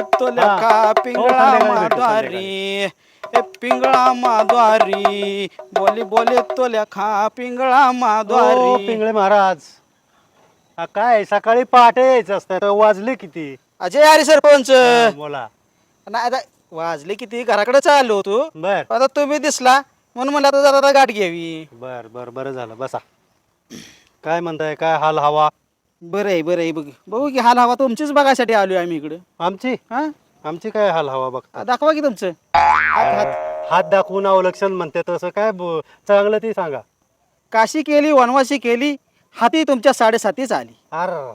तो. लेखा हो, पिंगळा ए पिंगळा माद्वारी बोली बोली तो लेखा पिंगळा ओ पिंगळे महाराज. हा काय सकाळी पहाटे यायचं असतं तर वाजले किती? अजय अरे सरपंच. हा, बोला. नाही आता वाजले किती? घराकडे चाललो होतो. बर. आता तुम्ही दिसला म्हणून म्हणलं आता जरा गाठ घ्यावी. बर बर बरं झालं. बसा. काय म्हणताय काय हाल हवा? बरं आहे बरं आहे. बघ बघू की हाल हवा तुमचीच बघायसाठी आलोय आम्ही इकडं. आमची? हा? आमची काय हाल हवा बघ. आ, दाखवा की तुमचं. हात हात हात दाखवून अवलक्षण म्हणते तसं काय ब- चांगलं ती सांगा. काशी केली वनवासी केली हाती तुमच्या साडेसातीच आली. अर खरं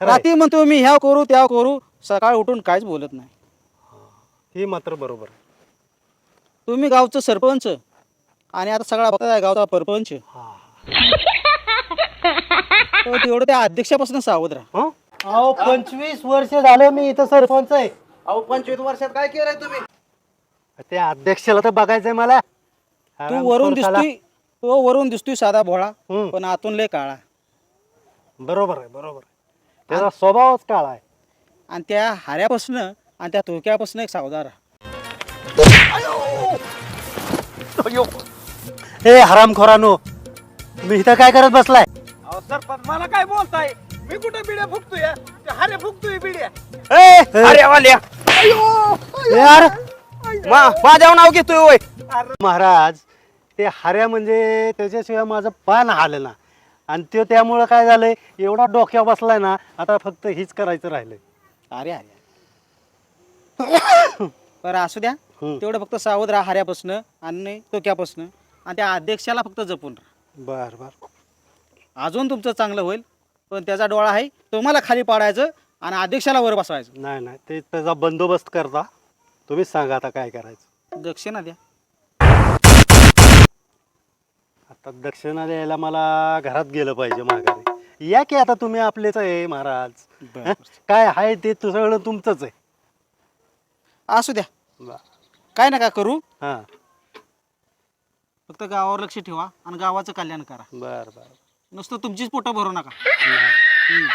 आहे. रात्री म्हणतो मी ह्या करू त्या करू सकाळ उठून काहीच बोलत नाही. ही मात्र बरोबर. तुम्ही गावचं सरपंच आणि आता सगळा बघताय गावचा परपंच. हा. तर तेवढं त्या अध्यक्षापासून सावध राहा. हं? अहो पंचवीस वर्ष झालं मी इथं सरपंच आहे. अहो पंचवीस वर्षात काय केलंय तुम्ही? त्या अध्यक्षाला तर बघायचंय मला. तू वरून दिसतोय तो वरून दिसतोय साधा भोळा हम्म. पण आतून लय काळा. बरोबर आहे बरोबर आहे. त्याचा स्वभावच काळा आहे. आणि त्या हाऱ्यापासून आणि त्या तोक्यापासून एक सावधान राहा. हे हरामखोरानो मी इथं काय करत बसलाय? सरपंच मला काय बोलताय? मी कुठे बिड्या फुकतोय? हारे फुकतोय बिड्या. अरे. वाल्या यार माझ्यावर नाव घेतोय होय. महाराज ते हाऱ्या म्हणजे त्याच्याशिवाय माझं पान हालं ना आणि तो त्यामुळं काय झालंय एवढा डोक्या बसलाय ना आता फक्त हीच करायचं राहिलंय. अरे अरे. बरं असू द्या. हम्म. तेवढं फक्त सावध राहा हाऱ्यापासून आणि तोक्यापासून आणि त्या अध्यक्षाला फक्त जपून राहा. बर बर. अजून तुमचं चांगलं होईल पण त्याचा डोळा आहे तुम्हाला खाली पाडायचं आणि अध्यक्षाला वर बसवायचं. नाही नाही ते त्याचा बंदोबस्त करता. तुम्हीच सांगा आता काय करायचं. दक्षिणा द्या. आता दक्षिणा द्यायला मला घरात गेलं पाहिजे माघारी. या की आता तुम्ही आपलेच आहे महाराज. हं? काय आहे ते तु- सगळं तुमचंच आहे. असू द्या. काय नका करू. हां. फक्त गावावर लक्ष ठेवा आणि गावाचं कल्याण करा. बर बर. नुसतं तुमचीच पोटं भरू नका हम्म.